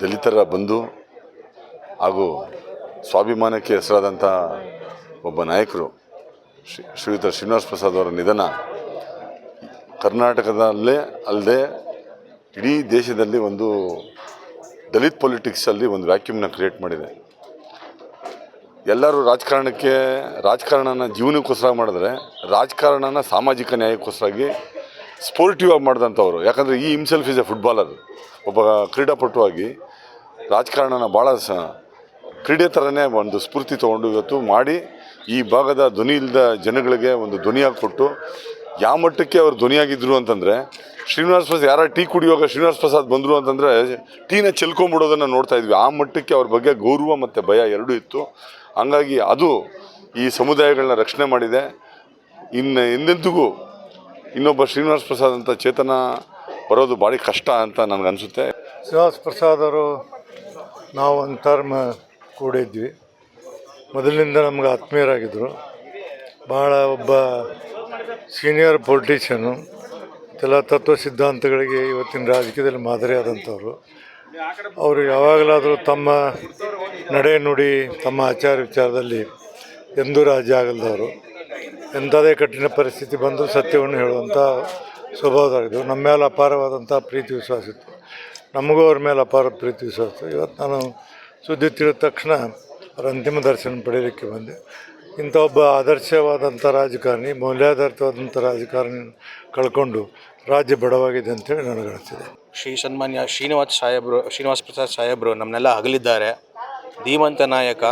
ದಲಿತರ ಬಂಧು ಹಾಗೂ ಸ್ವಾಭಿಮಾನಕ್ಕೆ ಹೆಸರಾದಂಥ ಒಬ್ಬ ನಾಯಕರು ಶ್ರೀ ಶ್ರೀಯುತ ಶ್ರೀನಿವಾಸ ಪ್ರಸಾದ್ ಅವರ ನಿಧನ ಕರ್ನಾಟಕದಲ್ಲೇ ಅಲ್ಲದೆ ಇಡೀ ದೇಶದಲ್ಲಿ ಒಂದು ದಲಿತ್ ಪೊಲಿಟಿಕ್ಸಲ್ಲಿ ಒಂದು ವ್ಯಾಕ್ಯೂಮ್ನ ಕ್ರಿಯೇಟ್ ಮಾಡಿದೆ. ಎಲ್ಲರೂ ರಾಜಕಾರಣಕ್ಕೆ, ರಾಜಕಾರಣನ ಜೀವನಕ್ಕೋಸ್ಕರ ಮಾಡಿದ್ರೆ, ರಾಜಕಾರಣನ ಸಾಮಾಜಿಕ ನ್ಯಾಯಕ್ಕೋಸ್ಕರಾಗಿ ಸ್ಪೋರ್ಟಿವ್ ಆಗಿ ಮಾಡಿದಂಥವ್ರು. ಯಾಕಂದರೆ ಈ ಹಿಮ್ಸೆಲ್ಫ್ ಇಸ್ ಎ ಫುಟ್ಬಾಲರ್ ಒಬ್ಬ ಕ್ರೀಡಾಪಟುವಾಗಿ ರಾಜಕಾರಣನ ಭಾಳ ಸ ಕ್ರೀಡೆ ಥರನೇ ಒಂದು ಸ್ಫೂರ್ತಿ ತೊಗೊಂಡು ಇವತ್ತು ಮಾಡಿ ಈ ಭಾಗದ ಧ್ವನಿ ಇಲ್ಲದ ಜನಗಳಿಗೆ ಒಂದು ಧ್ವನಿಯಾಗಿ ಕೊಟ್ಟು ಯಾವ ಮಟ್ಟಕ್ಕೆ ಅವರು ಧ್ವನಿಯಾಗಿದ್ದರು ಅಂತಂದರೆ, ಶ್ರೀನಿವಾಸ ಪ್ರಸಾದ್ ಯಾರ ಟೀ ಕುಡಿಯುವಾಗ ಶ್ರೀನಿವಾಸ ಪ್ರಸಾದ್ ಬಂದರು ಅಂತಂದರೆ ಟೀನ ಚೆಲ್ಕೊಂಬಿಡೋದನ್ನು ನೋಡ್ತಾ ಇದ್ವಿ. ಆ ಮಟ್ಟಕ್ಕೆ ಅವ್ರ ಬಗ್ಗೆ ಗೌರವ ಮತ್ತು ಭಯ ಎರಡೂ ಇತ್ತು. ಹಂಗಾಗಿ ಅದು ಈ ಸಮುದಾಯಗಳನ್ನ ರಕ್ಷಣೆ ಮಾಡಿದೆ. ಇನ್ನು ಎಂದೆಂದಿಗೂ ಇನ್ನೊಬ್ಬ ಶ್ರೀನಿವಾಸ ಪ್ರಸಾದ್ ಅಂತ ಚೇತನ ಬರೋದು ಭಾರಿ ಕಷ್ಟ ಅಂತ ನನಗನ್ಸುತ್ತೆ ಶ್ರೀನಿವಾಸ್ ಪ್ರಸಾದ್ ಅವರು ನಾವು ಒಂದು ಟರ್ಮ್ ಕೂಡಿದ್ವಿ. ಮೊದಲಿನಿಂದ ನಮ್ಗೆ ಆತ್ಮೀಯರಾಗಿದ್ದರು. ಭಾಳ ಒಬ್ಬ ಸೀನಿಯರ್ ಪೊಲಿಟಿಷಿಯನು, ಎಲ್ಲ ತತ್ವ ಸಿದ್ಧಾಂತಗಳಿಗೆ ಇವತ್ತಿನ ರಾಜಕೀಯದಲ್ಲಿ ಮಾದರಿಯಾದಂಥವ್ರು. ಅವರು ಯಾವಾಗಲಾದರೂ ತಮ್ಮ ನಡೆ ನುಡಿ ತಮ್ಮ ಆಚಾರ ವಿಚಾರದಲ್ಲಿ ಎಂದೂ ರಾಜ್ಯ ಆಗಲ್ದವರು. ಎಂಥದೇ ಕಠಿಣ ಪರಿಸ್ಥಿತಿ ಬಂದರೂ ಸತ್ಯವನ್ನು ಹೇಳುವಂಥ ಸ್ವಭಾವದಾಗಿದ್ದವು ನಮ್ಮ ಮೇಲೆ ಅಪಾರವಾದಂಥ ಪ್ರೀತಿ ವಿಶ್ವಾಸ ಇತ್ತು. ನಮಗೂ ಅವ್ರ ಮೇಲೆ ಅಪಾರ ಪ್ರೀತಿ ವಿಶ್ವಾಸ ಇವತ್ತು ನಾನು ಸುದ್ದಿ ತಿಳಿದ ತಕ್ಷಣ ಅವರ ಅಂತಿಮ ದರ್ಶನ ಪಡೆಯಲಿಕ್ಕೆ ಬಂದೆ. ಇಂಥ ಒಬ್ಬ ಆದರ್ಶವಾದಂಥ ರಾಜಕಾರಣಿ, ಮೌಲ್ಯಾಧಾರಿತವಾದಂಥ ರಾಜಕಾರಣಿ ಕಳ್ಕೊಂಡು ರಾಜ್ಯ ಬಡವಾಗಿದೆ ಅಂತೇಳಿ ನನಗನ್ನಿಸ್ತಿದೆ ಶ್ರೀ ಸನ್ಮಾನ್ಯ ಶ್ರೀನಿವಾಸ್ ಸಾಹೇಬರು, ಶ್ರೀನಿವಾಸ್ ಪ್ರಸಾದ್ ಸಾಹೇಬರು ನಮ್ಮನ್ನೆಲ್ಲ ಅಗಲಿದ್ದಾರೆ ಧೀಮಂತ ನಾಯಕ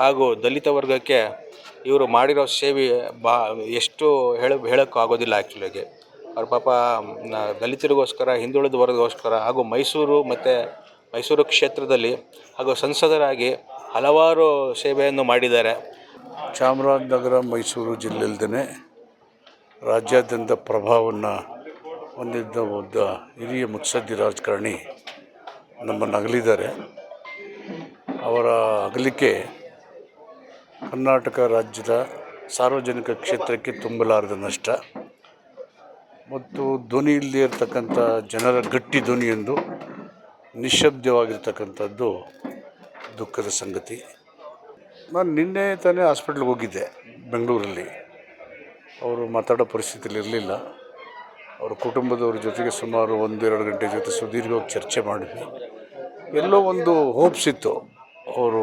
ಹಾಗೂ ದಲಿತ ವರ್ಗಕ್ಕೆ ಇವರು ಮಾಡಿರೋ ಸೇವೆ ಬಾ, ಎಷ್ಟು ಹೇಳ, ಹೇಳೋಕ್ಕೂ ಆಗೋದಿಲ್ಲ ಆ್ಯಕ್ಚುಲಿಗೆ. ಅವ್ರ ಪಾಪ ದಲಿತರಿಗೋಸ್ಕರ, ಹಿಂದುಳಿದ ವರ್ಗಗೋಸ್ಕರ ಹಾಗೂ ಮೈಸೂರು ಮತ್ತು ಮೈಸೂರು ಕ್ಷೇತ್ರದಲ್ಲಿ ಹಾಗೂ ಸಂಸದರಾಗಿ ಹಲವಾರು ಸೇವೆಯನ್ನು ಮಾಡಿದ್ದಾರೆ. ಚಾಮರಾಜನಗರ, ಮೈಸೂರು ಜಿಲ್ಲೆಯಲ್ದೇ ರಾಜ್ಯಾದ್ಯಂತ ಪ್ರಭಾವವನ್ನು ಹೊಂದಿದ್ದ ಒಬ್ಬ ಹಿರಿಯ ಮುತ್ಸದ್ದಿ ರಾಜಕಾರಣಿ ನಮ್ಮನ್ನು ಅಗಲಿದ್ದಾರೆ ಅವರ ಅಗಲಿಕೆ ಕರ್ನಾಟಕ ರಾಜ್ಯದ ಸಾರ್ವಜನಿಕ ಕ್ಷೇತ್ರಕ್ಕೆ ತುಂಬಲಾರದ ನಷ್ಟ. ಮತ್ತು ಧ್ವನಿ ಇಲ್ಲದೆ ಇರತಕ್ಕಂಥ ಜನರ ಗಟ್ಟಿ ಧ್ವನಿಯೊಂದು ನಿಶ್ಶಬ್ದವಾಗಿರ್ತಕ್ಕಂಥದ್ದು ದುಃಖದ ಸಂಗತಿ. ನಾನು ನಿನ್ನೆ ತಾನೇ ಹಾಸ್ಪಿಟ್ಲಿಗೆ ಹೋಗಿದ್ದೆ, ಬೆಂಗಳೂರಲ್ಲಿ. ಅವರು ಮಾತಾಡೋ ಪರಿಸ್ಥಿತಿಯಲ್ಲಿ ಇರಲಿಲ್ಲ. ಅವ್ರ ಕುಟುಂಬದವ್ರ ಜೊತೆಗೆ ಸುಮಾರು ಒಂದೆರಡು ಗಂಟೆ ಜೊತೆ ಸುದೀರ್ಘವಾಗಿ ಚರ್ಚೆ ಮಾಡಿದ್ವಿ. ಎಲ್ಲೋ ಒಂದು ಹೋಪ್ಸ್ ಇತ್ತು. ಅವರು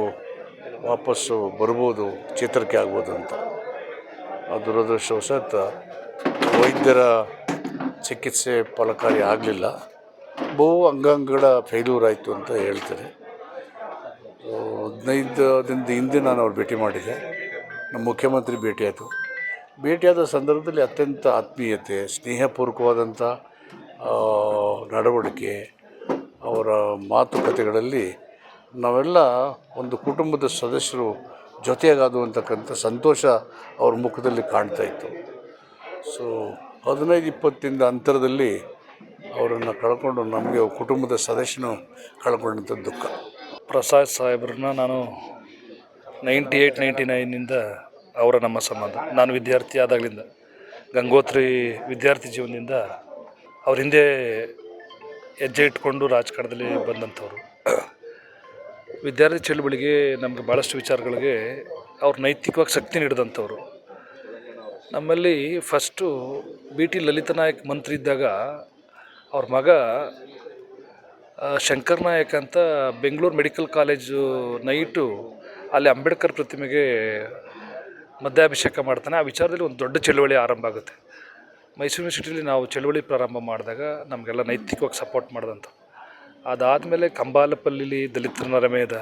ವಾಪಸ್ಸು ಬರ್ಬೋದು ಚೇತರಿಕೆ ಆಗ್ಬೋದು ಅಂತ. ದುರದೃಷ್ಟವಶಾತ್ ವೈದ್ಯರ ಚಿಕಿತ್ಸೆ ಫಲಕಾರಿ ಆಗಲಿಲ್ಲ. ಬಹು ಅಂಗಾಂಗಗಳ ಫೇಲ್ಯೂರ್ ಆಯಿತು ಅಂತ ಹೇಳ್ತಾರೆ. ಹದಿನೈದು ದಿನದ ಹಿಂದೆ ನಾನು ಅವ್ರು ಭೇಟಿ ಮಾಡಿದೆ. ನಮ್ಮ ಮುಖ್ಯಮಂತ್ರಿ ಭೇಟಿಯಾಯಿತು. ಭೇಟಿಯಾದ ಸಂದರ್ಭದಲ್ಲಿ ಅತ್ಯಂತ ಆತ್ಮೀಯತೆ ಸ್ನೇಹಪೂರ್ವಕವಾದಂಥ ನಡವಳಿಕೆ, ಅವರ ಮಾತುಕತೆಗಳಲ್ಲಿ ನಾವೆಲ್ಲ ಒಂದು ಕುಟುಂಬದ ಸದಸ್ಯರು ಜೊತೆಯಾಗದು ಅಂತಕ್ಕಂಥ ಸಂತೋಷ ಅವ್ರ ಮುಖದಲ್ಲಿ ಕಾಣ್ತಾ ಇತ್ತು. ಸೊ ಹದಿನೈದು ಇಪ್ಪತ್ತಿಂದ ಅಂತರದಲ್ಲಿ ಅವರನ್ನು ಕಳ್ಕೊಂಡು ನಮಗೆ ಕುಟುಂಬದ ಸದಸ್ಯನು ಕಳ್ಕೊಂಡಂಥ ದುಃಖ. ಪ್ರಸಾದ್ ಸಾಹೇಬ್ರನ್ನ ನಾನು ನೈಂಟಿ ಏಯ್ಟ್ ನೈಂಟಿ ನೈನಿಂದ ಅವರ ನಮ್ಮ ಸಂಬಂಧ. ನಾನು ವಿದ್ಯಾರ್ಥಿ ಆದಾಗಲಿಂದ, ಗಂಗೋತ್ರಿ ವಿದ್ಯಾರ್ಥಿ ಜೀವನದಿಂದ ಅವ್ರ ಹಿಂದೆ ಹೆಜ್ಜೆ ಇಟ್ಕೊಂಡು ರಾಜಕಾರಣದಲ್ಲಿ ಬಂದಂಥವ್ರು. ವಿದ್ಯಾರ್ಥಿ ಚಳುವಳಿಗೆ ನಮಗೆ ಭಾಳಷ್ಟು ವಿಚಾರಗಳಿಗೆ ಅವ್ರು ನೈತಿಕವಾಗಿ ಶಕ್ತಿ ನೀಡಿದಂಥವ್ರು. ನಮ್ಮಲ್ಲಿ first B T Lalitha Nayak ಮಂತ್ರಿ ಇದ್ದಾಗ ಅವ್ರ ಮಗ ಶಂಕರ್ ನಾಯಕ್ ಅಂತ ಬೆಂಗಳೂರು ಮೆಡಿಕಲ್ ಕಾಲೇಜು ನೈಟು ಅಲ್ಲಿ ಅಂಬೇಡ್ಕರ್ ಪ್ರತಿಮೆಗೆ ಮಧ್ಯಾಭಿಷೇಕ ಮಾಡ್ತಾನೆ. ಆ ವಿಚಾರದಲ್ಲಿ ಒಂದು ದೊಡ್ಡ ಚಳುವಳಿ ಆರಂಭ ಆಗುತ್ತೆ. ಮೈಸೂರು ಯೂನಿವರ್ಸಿಟಿಲಿ ನಾವು ಚಳುವಳಿ ಪ್ರಾರಂಭ ಮಾಡಿದಾಗ ನಮಗೆಲ್ಲ ನೈತಿಕವಾಗಿ ಸಪೋರ್ಟ್ ಮಾಡಿದಂಥ ಅದಾದಮೇಲೆ ಕಂಬಾಲಪಲ್ಲಿಲಿ ದಲಿತರ ನರಮೇಧ,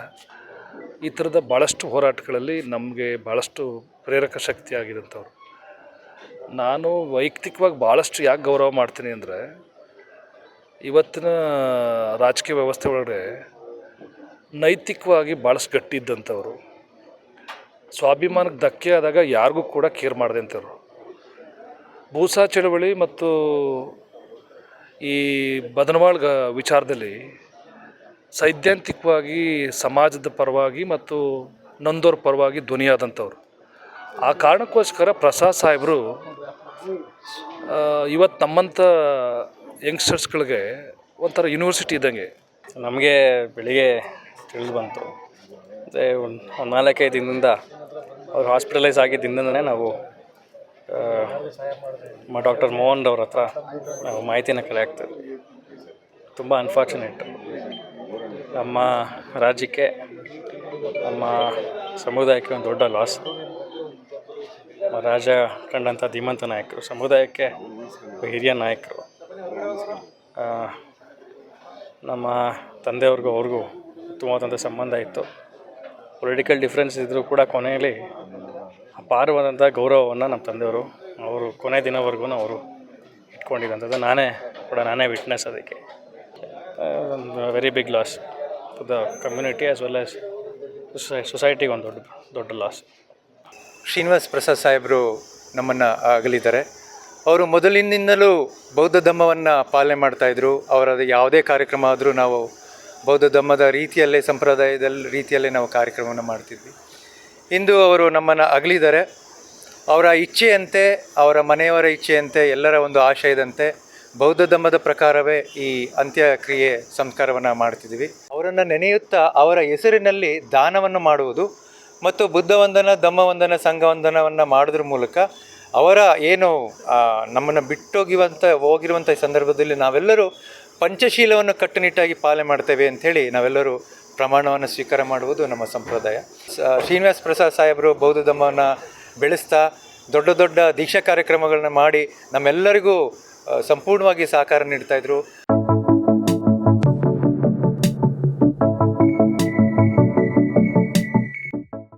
ಈ ಥರದ ಭಾಳಷ್ಟು ಹೋರಾಟಗಳಲ್ಲಿ ನಮಗೆ ಭಾಳಷ್ಟು ಪ್ರೇರಕ ಶಕ್ತಿ ಆಗಿದಂಥವ್ರು. ನಾನು ವೈಯಕ್ತಿಕವಾಗಿ ಭಾಳಷ್ಟು ಯಾಕೆ ಗೌರವ ಮಾಡ್ತೀನಿ ಅಂದರೆ, ಇವತ್ತಿನ ರಾಜಕೀಯ ವ್ಯವಸ್ಥೆ ಒಳಗಡೆ ನೈತಿಕವಾಗಿ ಭಾಳಷ್ಟು ಗಟ್ಟಿ ಇದ್ದಂಥವ್ರು. ಸ್ವಾಭಿಮಾನಕ್ಕೆ ಧಕ್ಕೆ ಆದಾಗ ಯಾರಿಗೂ ಕೂಡ ಕೇರ್ ಮಾಡದಂಥವ್ರು ಭೂಸಾ ಚಳವಳಿ ಮತ್ತು ಈ ಬದನವಾಳ್ ಗ ವಿಚಾರದಲ್ಲಿ ಸೈದ್ಧಾಂತಿಕವಾಗಿ ಸಮಾಜದ ಪರವಾಗಿ ಮತ್ತು ನೊಂದೋರ ಪರವಾಗಿ ಧ್ವನಿಯಾದಂಥವ್ರು. ಆ ಕಾರಣಕ್ಕೋಸ್ಕರ ಪ್ರಸಾದ್ ಸಾಹೇಬರು ಇವತ್ತು ನಮ್ಮಂಥ ಯಂಗ್ಸ್ಟರ್ಸ್ಗಳಿಗೆ ಒಂಥರ ಯೂನಿವರ್ಸಿಟಿ ಇದ್ದಂಗೆ. ನಮಗೆ ಬೆಳಿಗ್ಗೆ ತಿಳಿದು ಬಂತು. ಮತ್ತು ಒಂದು ನಾಲ್ಕೈದು ದಿನದಿಂದ ಅವ್ರು ಹಾಸ್ಪಿಟಲೈಸ್ ಆಗಿದ್ದಿಂದನೇ ನಾವು ಡಾಕ್ಟರ್ ಮೋಹನ್ ಅವ್ರ ಹತ್ರ ನಾವು ಮಾಹಿತಿನ ಕಲೆ ಆಗ್ತದೆ ತುಂಬ ಅನ್ಫಾರ್ಚುನೇಟ್ ನಮ್ಮ ರಾಜ್ಯಕ್ಕೆ, ನಮ್ಮ ಸಮುದಾಯಕ್ಕೆ ಒಂದು ದೊಡ್ಡ ಲಾಸ್ ರಾಜ ಕಂಡಂಥ ಧೀಮಂತ ನಾಯಕರು, ಸಮುದಾಯಕ್ಕೆ ಹಿರಿಯ ನಾಯಕರು. ನಮ್ಮ ತಂದೆಯವ್ರಿಗೂ ಅವ್ರಿಗೂ ಉತ್ತಮವಾದಂಥ ಸಂಬಂಧ ಇತ್ತು. ಪೊಲಿಟಿಕಲ್ ಡಿಫ್ರೆನ್ಸ್ ಇದ್ದರೂ ಕೂಡ ಕೊನೆಯಲ್ಲಿ ಅಪಾರವಾದಂಥ ಗೌರವವನ್ನು ನಮ್ಮ ತಂದೆಯವರು, ಅವರು ಕೊನೆ ದಿನವರೆಗೂ ಅವರು ಇಟ್ಕೊಂಡಿದ್ದಂಥದ್ದು ನಾನೇ ಕೂಡ ನಾನೇ ವಿಟ್ನೆಸ್ ಅದಕ್ಕೆ. ಒಂದು very big loss to the community as well as ಸೊಸೈಟಿಗೆ ಒಂದು ದೊಡ್ಡ ದೊಡ್ಡ ಲಾಸ್ ಶ್ರೀನಿವಾಸ್ ಪ್ರಸಾದ್ ಸಾಹೇಬರು ನಮ್ಮನ್ನು ಅಗಲಿದ್ದಾರೆ ಅವರು ಮೊದಲಿನಿಂದಲೂ ಬೌದ್ಧ ಧರ್ಮವನ್ನು ಪಾಲನೆ ಮಾಡ್ತಾಯಿದ್ರು ಅವರ ಯಾವುದೇ ಕಾರ್ಯಕ್ರಮ ಆದರೂ ನಾವು ಬೌದ್ಧ ಧಮ್ಮದ ರೀತಿಯಲ್ಲೇ, ಸಂಪ್ರದಾಯದಲ್ಲಿ ರೀತಿಯಲ್ಲೇ ನಾವು ಕಾರ್ಯಕ್ರಮವನ್ನು ಮಾಡ್ತಿದ್ವಿ. ಇಂದು ಅವರು ನಮ್ಮನ್ನು ಅಗಲಿದ್ದಾರೆ. ಅವರ ಇಚ್ಛೆಯಂತೆ, ಅವರ ಮನೆಯವರ ಇಚ್ಛೆಯಂತೆ, ಎಲ್ಲರ ಒಂದು ಆಶಯದಂತೆ ಬೌದ್ಧ ಧಮ್ಮದ ಪ್ರಕಾರವೇ ಈ ಅಂತ್ಯಕ್ರಿಯೆ ಸಂಸ್ಕಾರವನ್ನು ಮಾಡ್ತಿದ್ದೀವಿ. ಅವರನ್ನು ನೆನೆಯುತ್ತಾ ಅವರ ಹೆಸರಿನಲ್ಲಿ ದಾನವನ್ನು ಮಾಡುವುದು ಮತ್ತು ಬುದ್ಧವಂದನ ಧಮ್ಮವಂದನ ಸಂಘವಂದನವನ್ನು ಮಾಡೋದ್ರ ಮೂಲಕ ಅವರ ಏನು ನಮ್ಮನ್ನು ಬಿಟ್ಟೋಗಿವಂಥ ಹೋಗಿರುವಂಥ ಸಂದರ್ಭದಲ್ಲಿ ನಾವೆಲ್ಲರೂ ಪಂಚಶೀಲವನ್ನು ಕಟ್ಟುನಿಟ್ಟಾಗಿ ಪಾಲನೆ ಮಾಡ್ತೇವೆ ಅಂಥೇಳಿ ನಾವೆಲ್ಲರೂ ಪ್ರಮಾಣವನ್ನು ಸ್ವೀಕಾರ ಮಾಡುವುದು ನಮ್ಮ ಸಂಪ್ರದಾಯ. ಶ್ರೀನಿವಾಸ ಪ್ರಸಾದ್ ಸಾಹೇಬರು ಬೌದ್ಧ ಧರ್ಮವನ್ನು ಬೆಳೆಸ್ತಾ ದೊಡ್ಡ ದೊಡ್ಡ ದೀಕ್ಷಾ ಕಾರ್ಯಕ್ರಮಗಳನ್ನು ಮಾಡಿ ನಮ್ಮೆಲ್ಲರಿಗೂ ಸಂಪೂರ್ಣವಾಗಿ ಸಹಕಾರ ನೀಡ್ತಾಯಿದ್ರು